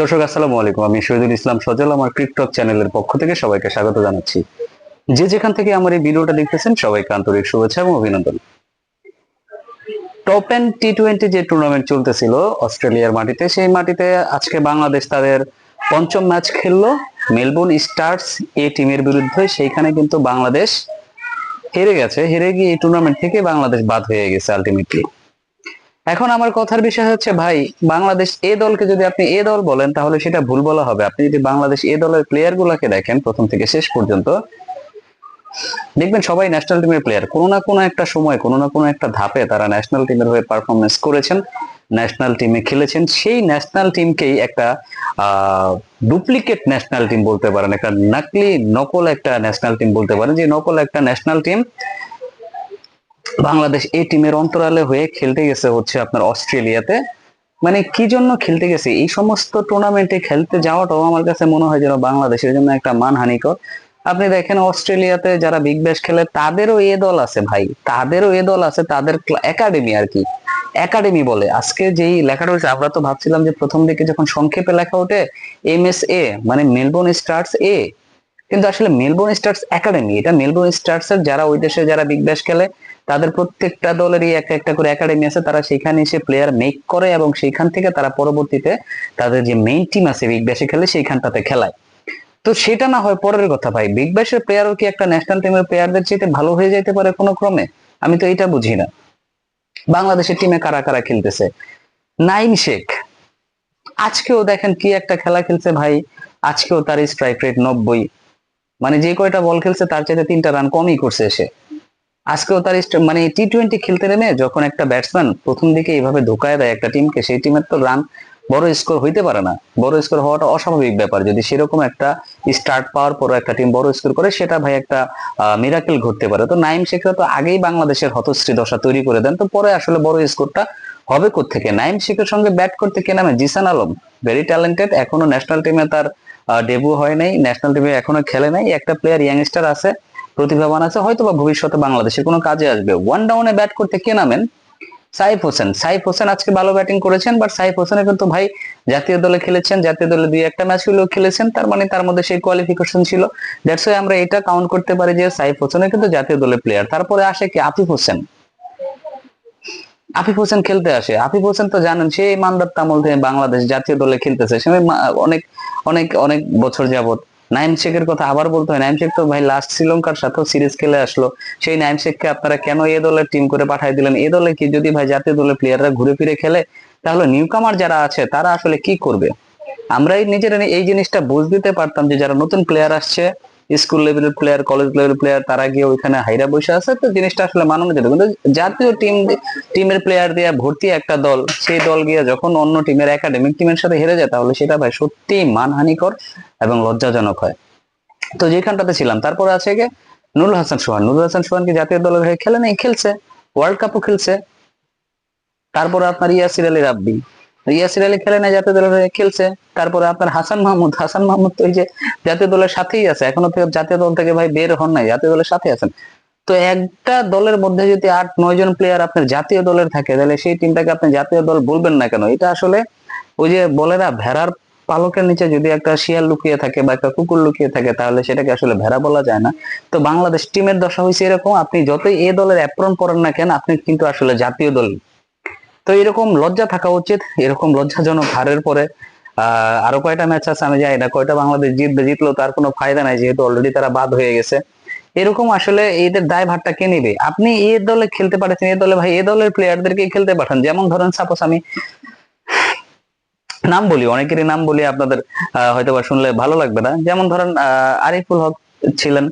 দর্শক, আসসালামু আলাইকুম। আমি শহীদুল ইসলাম সজল, আমার ক্রিকটক চ্যানেলের পক্ষ থেকে সবাইকে স্বাগত জানাচ্ছি। যে যেখান থেকে আমার এই ভিডিওটা দেখতেছেন, সবাইকে আন্তরিক শুভেচ্ছা এবং অভিনন্দন। টপ টেন টি টোয়েন্টি যে টুর্নামেন্ট চলতেছিল অস্ট্রেলিয়ার মাটিতে, সেই মাটিতে আজকে বাংলাদেশ তাদের পঞ্চম ম্যাচ খেললো। মেলবোর্ন স্টার্স এ টিমের বিরুদ্ধে, সেইখানে কিন্তু বাংলাদেশ হেরে গেছে। হেরে গিয়ে এই টুর্নামেন্ট থেকে বাংলাদেশ বাদ হয়ে গেছে আলটিমেটলি এখন আমার কথার বিষয় হচ্ছে, ভাই, বাংলাদেশ এ দলকে যদি আপনি এ দল বলেন, তাহলে সেটা ভুল বলা হবে। আপনি যদি বাংলাদেশ এ দলের প্লেয়ার গুলাকে দেখেন, প্রথম থেকে শেষ পর্যন্ত, দেখবেন সবাই ন্যাশনাল টিমের প্লেয়ার কোনো না কোনো একটা সময়, কোনো না কোনো একটা ধাপে তারা ন্যাশনাল টিমের হয়ে পারফরমেন্স করেছেন ন্যাশনাল টিমে খেলেছেন। সেই ন্যাশনাল টিমকেই একটা ডুপ্লিকেট ন্যাশনাল টিম বলতে পারেন, একটা নাকলি নকল একটা ন্যাশনাল টিম বলতে পারেন। যে নকল একটা ন্যাশনাল টিম বাংলাদেশ এই টিমের অন্তরালে হয়ে খেলতে গেছে হচ্ছে আপনার অস্ট্রেলিয়াতে। মানে কি জন্য খেলতে গেছে? এই সমস্ত টুর্নামেন্টে খেলতে যাওয়াটাও আমার কাছে মনে হয় যেন বাংলাদেশের জন্য একটা মানহানিকর। আপনি দেখেন অস্ট্রেলিয়াতে যারা বিগ ব্যাশ খেলে, তাদেরও এ দল আছে ভাই। তাদেরও এ দল আছে, তাদের একাডেমি আর কি। একাডেমি বলে। আজকে যেই লেখাটা হয়েছে, আমরা তো ভাবছিলাম যে প্রথম দিকে যখন সংক্ষেপে লেখা ওঠে এম এস এ মানে মেলবোর্ন স্টার্স এ কিন্তু আসলে মেলবোর্ন স্টার্স একাডেমি এটা মেলবোর্ন স্টার্স এর যারা ওই দেশে যারা বিগ ব্যাশ খেলে, তাদের প্রত্যেকটা দলেরই একটা একটা করে একাডেমি আছে। তারা সেখানে এসে প্লেয়ার মেক করে এবং সেইখান থেকে তারা পরবর্তীতে তাদের যে মেইন টিম আছে বিগ ব্যাশে খেলে সেইখানটাতে খেলায়। তো সেটা না হয় পরের কথা ভাই। বিগ ব্যাশের প্লেয়ারও কি একটা ন্যাশনাল টিমের প্লেয়ারদের চাইতে ভালো হয়ে যেতে পারে কোনো ক্রমে? আমি তো এটা বুঝি না। বাংলাদেশের টিমে কারা কারা খেলতেছে? নাইম শেখ। আজকেও দেখেন কি একটা খেলা খেলছে ভাই। আজকেও তার স্ট্রাইক রেট নব্বই। মানে যে কয়টা বল খেলছে তার চাইতে তিনটা রান কমই করছে সে। আজকেও তার মানে টি টোয়েন্টি খেলতে নেমে যখন একটা ব্যাটসম্যান প্রথম দিকে এইভাবে ধোকায় দেয় একটা টিমকে সেই টিমের তো রান বড় স্কোর হইতে পারে না। বড় স্কোর হওয়াটা অস্বাভাবিক ব্যাপার। যদি সেরকম একটা স্টার্ট পাওয়ার পর একটা টিম বড় স্কোর করে, সেটা ভাই একটা মিরাকেল ঘটতে পারে। তো নাইম শেখরা তো আগেই বাংলাদেশের হতশ্রী দশা তৈরি করে দেন। তো পরে আসলে বড় স্কোরটা হবে থেকে নাইম শেখের সঙ্গে ব্যাট করতে কে নামে? জিসান আলম ভেরি ট্যালেন্টেড এখনও ন্যাশনাল টিমে তার ডেবু হয় নাই ন্যাশনাল টিমে এখনও খেলে নাই। একটা প্লেয়ার ইয়াংস্টার আছে, প্রতিভাবান আছে হয়তো বা ভবিষ্যতে বাংলাদেশে কোনো কাজে আসবে। ওয়ান ডাউনে ব্যাট করতে কে নামেন? সাইফ হোসেন। সাইফ হোসেন আজকে ভালো ব্যাটিং করেছেন বাট সাইফ হোসেনের কিন্তু ভাই জাতীয় দলে খেলেছেন, জাতীয় দলে দুই একটা ম্যাচ হলেও খেলেছেন, তার মানে তার মধ্যে সেই কোয়ালিফিকেশন ছিল। দ্যাটস ওয়াই আমরা এটা কাউন্ট করতে পারি যে সাইফ হোসেনের কিন্তু জাতীয় দলে প্লেয়ার তারপরে আসে কি আফিফ হোসেন। আফিফ হোসেন খেলতে আসে। আফিফ হোসেন তো জানেন সেই মান্দার তামল থেকে বাংলাদেশ জাতীয় দলে খেলতেছে। সে অনেক অনেক অনেক বছর যাবত নাইম শেখের কথা আবার বলতে হয়, নাইম শেখ তো ভাই লাস্ট শ্রীলঙ্কার সাথেও সিরিজ খেলে আসলো। সেই নাইম শেখকে আপনারা কেন এ দলের টিম করে পাঠাই দিলেন? এ দলে কি যদি ভাই জাতীয় দলের প্লেয়াররা ঘুরে ফিরে খেলে, তাহলে নিউকামার যারা আছে, তারা আসলে কি করবে? আমরাই নিজেরা এই জিনিসটা বুঝ দিতে পারতাম যে যারা নতুন প্লেয়ার আসছে স্কুল লেভেলের প্লেয়ার কলেজ লেভেলের প্লেয়ার তারা গিয়ে ওইখানে হাইরা বসে আছে। তো জিনিসটা আসলে মানানো যেত। কিন্তু জাতীয় টিম টিমের প্লেয়ার দিয়ে ভর্তি একটা দল, সেই দল গিয়ে যখন অন্য টিমের একাডেমিক টিমের সাথে হেরে যায়, তাহলে সেটা ভাই সত্যি মানহানিকর এবং লজ্জাজনক হয়। তো যেখানটাতে ছিলাম, তারপরে আছে গে নুরুল হাসান সোহান। নুরুল হাসান সোহান কি জাতীয় দলের হয়ে খেলে নেই? খেলছে। ওয়ার্ল্ড কাপও খেলছে। তারপরে আপনার ইয়াসির আলী রাব্বি। আলী খেলে না জাতীয় দলের হয়ে খেলছে। তারপরে আপনার হাসান মাহমুদ হাসান মাহমুদ তো ওই যে জাতীয় দলের সাথেই আছে, এখনও জাতীয় দল থেকে ভাই বের হন নাই, জাতীয় দলের সাথে আছেন। তো একটা দলের মধ্যে যদি আট, নয় জন প্লেয়ার আপনার জাতীয় দলের থাকে, তাহলে সেই টিমটাকে আপনি জাতীয় দল বলবেন না কেন? এটা আসলে ওই যে বলে না, ভেড়ার পালকের নিচে যদি একটা শিয়াল লুকিয়ে থাকে বা একটা কুকুর লুকিয়ে থাকে, তাহলে সেটাকে আসলে ভেড়া বলা যায় না। তো বাংলাদেশ টিমের দশা হয়েছে এরকম, আপনি যতই এ দলের অ্যাপ্রন পড়েন না কেন, আপনি কিন্তু আসলে জাতীয় দল তো এরকম লজ্জা থাকা উচিত, এরকম লজ্জাজনক হারের পরে আরও কয়টা ম্যাচ আছে আমি জানি না, কয়টা বাংলাদেশ জিতবে জিতলো তার কোনো ফায়দা নাই, যেহেতু অলরেডি তারা বাদ হয়ে গেছে। এরকম আসলে এদের দায় ভারটা কে নিবে? আপনি এ দলে খেলতে পারছেন, এ দলে ভাই, এ দলের প্লেয়ারদেরকে খেলতে পাঠান। যেমন ধরেন সাপোজ আমি নাম বলি, অনেকেরই নাম বলি, আপনাদের হয়তো বা শুনলে ভালো লাগবে না। যেমন ধরেন আরিফুল হক ছিলেন,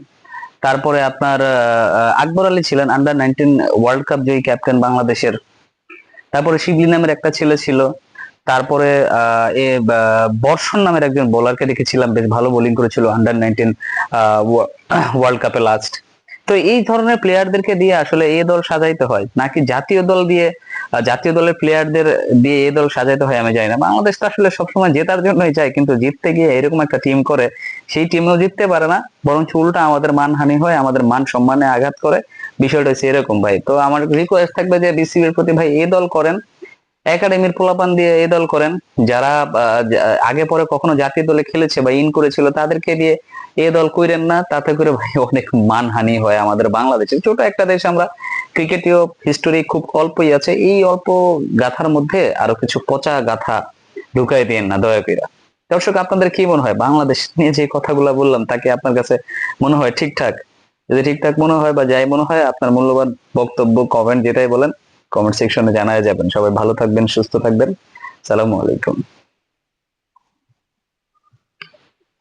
তারপরে আপনার আকবর আলী ছিলেন আন্ডার নাইনটিন ওয়ার্ল্ড কাপ জয়ী ক্যাপ্টেন বাংলাদেশের। তারপরে শিবলি নামের একটা ছেলে ছিল। তারপরে এ বর্ষণ নামের একজন বোলারকে দেখেছিলাম, বেশ ভালো বোলিং করেছিল আন্ডার নাইনটিন ওয়ার্ল্ড কাপে লাস্ট তো এই ধরনের প্লেয়ারদেরকে দিয়ে আসলে এ দল সাজাইতে হয়, নাকি জাতীয় দল দিয়ে জাতীয় দলের প্লেয়ারদের দিয়ে এ দল সাজাইতে হয়, আমি জানি না। বাংলাদেশ তো আসলে সবসময় জেতার জন্যই যায় কিন্তু জিততে গিয়ে এরকম একটা টিম করে, সেই টিমেও জিততে পারে না বরং উল্টা আমাদের মানহানি হয়, আমাদের মান সম্মানে আঘাত করে। বিষয়টা হচ্ছে এরকম ভাই। তো আমার রিকোয়েস্ট থাকবে যে বিসিবির প্রতি, ভাই এ দল করেন, একাডেমির পোলাপান দিয়ে এই দল করেন, যারা আগে পরে কখনো জাতীয় দলে খেলেছে বা ইন করেছিল, তাদেরকে দিয়ে এ দল কইরেন না, তাতে করে ভাই অনেক মানহানি হয় আমাদের বাংলাদেশে। ছোট একটা দেশ আমরা ক্রিকেটীয় হিস্টোরি খুব অল্পই আছে। এই অল্প গাথার মধ্যে আরও কিছু পচা গাথা ঢুকাই দিয়েন না দয়া করে। দর্শক, আপনাদের কি মনে হয়? বাংলাদেশ নিয়ে যে কথাগুলো বললাম, তাকে আপনার কাছে মনে হয় ঠিকঠাক? যদি ঠিকঠাক মনে হয় বা যাই মনে হয়, আপনার মূল্যবান বক্তব্য কমেন্ট যেটাই বলেন কমেন্ট সেকশনে জানায় যাবেন। সবাই ভালো থাকবেন, সুস্থ থাকবেন। সালামু আলাইকুম।